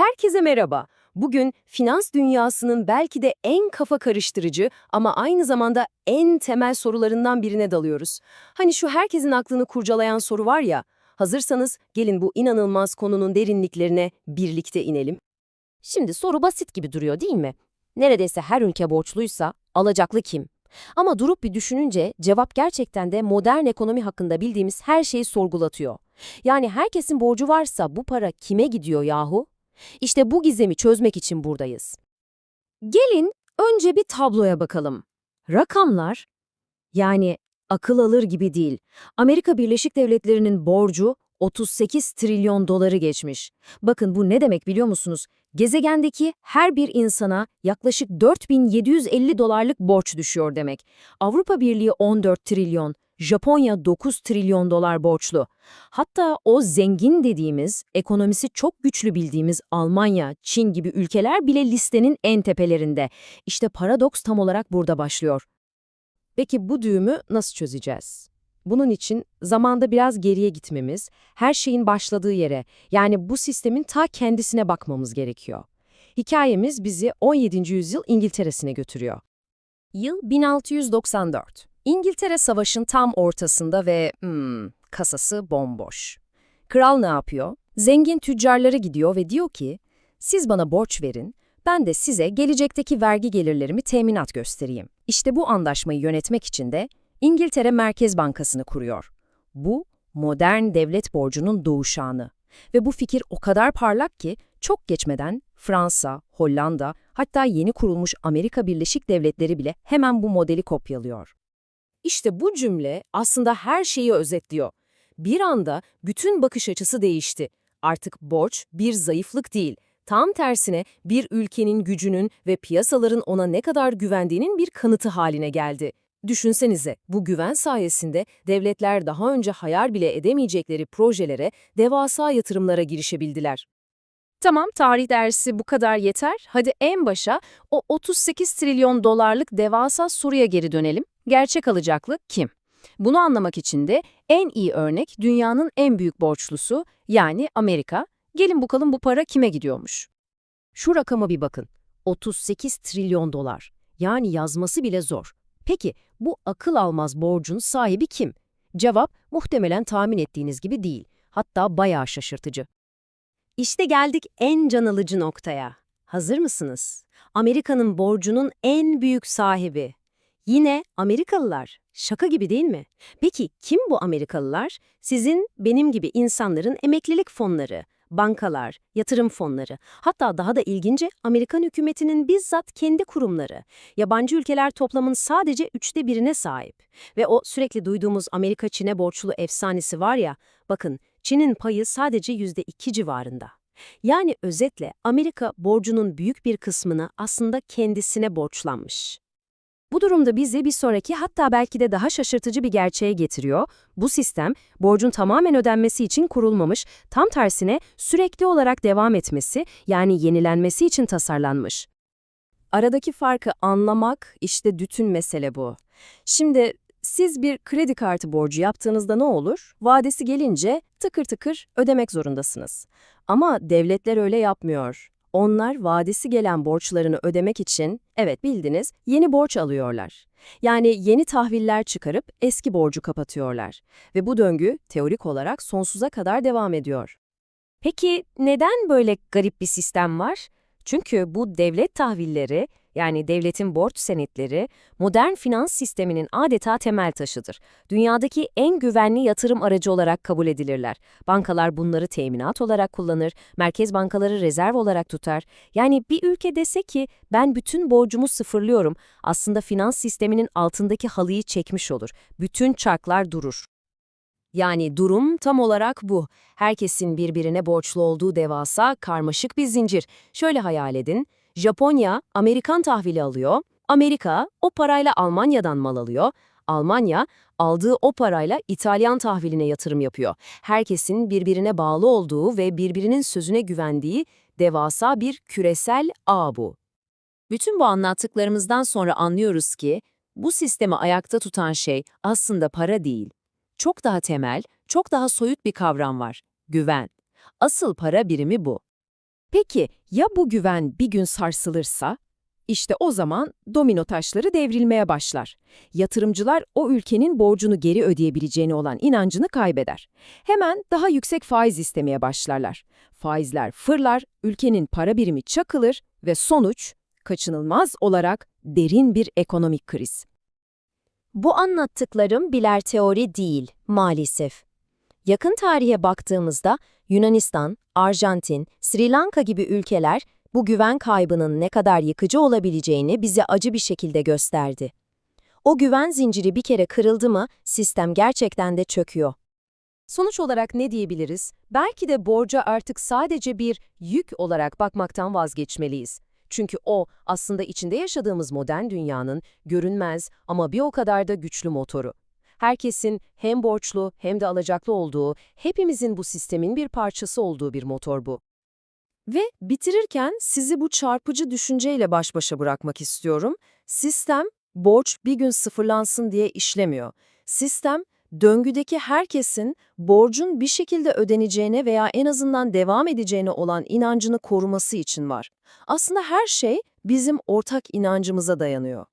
Herkese merhaba. Bugün finans dünyasının belki de en kafa karıştırıcı ama aynı zamanda en temel sorularından birine dalıyoruz. Hani şu herkesin aklını kurcalayan soru var ya, hazırsanız gelin bu inanılmaz konunun derinliklerine birlikte inelim. Şimdi soru basit gibi duruyor değil mi? Neredeyse her ülke borçluysa alacaklı kim? Ama durup bir düşününce cevap gerçekten de modern ekonomi hakkında bildiğimiz her şeyi sorgulatıyor. Yani herkesin borcu varsa bu para kime gidiyor yahu? İşte bu gizemi çözmek için buradayız. Gelin önce bir tabloya bakalım. Rakamlar, yani akıl alır gibi değil. Amerika Birleşik Devletleri'nin borcu 38 trilyon doları geçmiş. Bakın bu ne demek biliyor musunuz? Gezegendeki her bir insana yaklaşık 4750 dolarlık borç düşüyor demek. Avrupa Birliği 14 trilyon, Japonya 9 trilyon dolar borçlu. Hatta o zengin dediğimiz, ekonomisi çok güçlü bildiğimiz Almanya, Çin gibi ülkeler bile listenin en tepelerinde. İşte paradoks tam olarak burada başlıyor. Peki bu düğümü nasıl çözeceğiz? Bunun için zamanda biraz geriye gitmemiz, her şeyin başladığı yere, yani bu sistemin ta kendisine bakmamız gerekiyor. Hikayemiz bizi 17. yüzyıl İngiltere'sine götürüyor. Yıl 1694. İngiltere savaşın tam ortasında ve hmm, kasası bomboş. Kral ne yapıyor? Zengin tüccarlara gidiyor ve diyor ki, siz bana borç verin, ben de size gelecekteki vergi gelirlerimi teminat göstereyim. İşte bu anlaşmayı yönetmek için de İngiltere Merkez Bankası'nı kuruyor. Bu, modern devlet borcunun doğuşanı. Ve bu fikir o kadar parlak ki çok geçmeden Fransa, Hollanda, hatta yeni kurulmuş Amerika Birleşik Devletleri bile hemen bu modeli kopyalıyor. İşte bu cümle aslında her şeyi özetliyor. Bir anda bütün bakış açısı değişti. Artık borç bir zayıflık değil, tam tersine bir ülkenin gücünün ve piyasaların ona ne kadar güvendiğinin bir kanıtı haline geldi. Düşünsenize, bu güven sayesinde devletler daha önce hayal bile edemeyecekleri projelere, devasa yatırımlara girişebildiler. Tamam, tarih dersi bu kadar yeter. Hadi en başa o 38 trilyon dolarlık devasa soruya geri dönelim. Gerçek alacaklı kim? Bunu anlamak için de en iyi örnek dünyanın en büyük borçlusu yani Amerika. Gelin bakalım bu para kime gidiyormuş? Şu rakama bir bakın. 38 trilyon dolar. Yani yazması bile zor. Peki bu akıl almaz borcun sahibi kim? Cevap muhtemelen tahmin ettiğiniz gibi değil. Hatta bayağı şaşırtıcı. İşte geldik en can alıcı noktaya. Hazır mısınız? Amerika'nın borcunun en büyük sahibi. Yine Amerikalılar. Şaka gibi değil mi? Peki kim bu Amerikalılar? Sizin, benim gibi insanların emeklilik fonları, bankalar, yatırım fonları, hatta daha da ilginci Amerikan hükümetinin bizzat kendi kurumları. Yabancı ülkeler toplamın sadece üçte birine sahip. Ve o sürekli duyduğumuz Amerika-Çin'e borçlu efsanesi var ya, bakın Çin'in payı sadece yüzde iki civarında. Yani özetle Amerika borcunun büyük bir kısmını aslında kendisine borçlanmış. Bu durumda bizi bir sonraki hatta belki de daha şaşırtıcı bir gerçeğe getiriyor. Bu sistem borcun tamamen ödenmesi için kurulmamış, tam tersine sürekli olarak devam etmesi yani yenilenmesi için tasarlanmış. Aradaki farkı anlamak işte bütün mesele bu. Şimdi siz bir kredi kartı borcu yaptığınızda ne olur? Vadesi gelince tıkır tıkır ödemek zorundasınız. Ama devletler öyle yapmıyor. Onlar vadesi gelen borçlarını ödemek için, evet bildiniz, yeni borç alıyorlar. Yani yeni tahviller çıkarıp eski borcu kapatıyorlar. Ve bu döngü teorik olarak sonsuza kadar devam ediyor. Peki neden böyle garip bir sistem var? Çünkü bu devlet tahvilleri, yani devletin borç senetleri, modern finans sisteminin adeta temel taşıdır. Dünyadaki en güvenli yatırım aracı olarak kabul edilirler. Bankalar bunları teminat olarak kullanır, merkez bankaları rezerv olarak tutar. Yani bir ülke dese ki ben bütün borcumu sıfırlıyorum, aslında finans sisteminin altındaki halıyı çekmiş olur. Bütün çarklar durur. Yani durum tam olarak bu. Herkesin birbirine borçlu olduğu devasa, karmaşık bir zincir. Şöyle hayal edin. Japonya, Amerikan tahvili alıyor. Amerika, o parayla Almanya'dan mal alıyor. Almanya, aldığı o parayla İtalyan tahviline yatırım yapıyor. Herkesin birbirine bağlı olduğu ve birbirinin sözüne güvendiği devasa bir küresel ağ bu. Bütün bu anlattıklarımızdan sonra anlıyoruz ki, bu sistemi ayakta tutan şey aslında para değil. Çok daha temel, çok daha soyut bir kavram var. Güven. Asıl para birimi bu. Peki ya bu güven bir gün sarsılırsa? İşte o zaman domino taşları devrilmeye başlar. Yatırımcılar o ülkenin borcunu geri ödeyebileceğine olan inancını kaybeder. Hemen daha yüksek faiz istemeye başlarlar. Faizler fırlar, ülkenin para birimi çakılır ve sonuç kaçınılmaz olarak derin bir ekonomik kriz. Bu anlattıklarım birer teori değil, maalesef. Yakın tarihe baktığımızda Yunanistan, Arjantin, Sri Lanka gibi ülkeler bu güven kaybının ne kadar yıkıcı olabileceğini bize acı bir şekilde gösterdi. O güven zinciri bir kere kırıldı mı sistem gerçekten de çöküyor. Sonuç olarak ne diyebiliriz? Belki de borca artık sadece bir yük olarak bakmaktan vazgeçmeliyiz. Çünkü o aslında içinde yaşadığımız modern dünyanın görünmez ama bir o kadar da güçlü motoru. Herkesin hem borçlu hem de alacaklı olduğu, hepimizin bu sistemin bir parçası olduğu bir motor bu. Ve bitirirken sizi bu çarpıcı düşünceyle baş başa bırakmak istiyorum. Sistem, borç bir gün sıfırlansın diye işlemiyor. Sistem, döngüdeki herkesin borcun bir şekilde ödeneceğine veya en azından devam edeceğine olan inancını koruması için var. Aslında her şey bizim ortak inancımıza dayanıyor.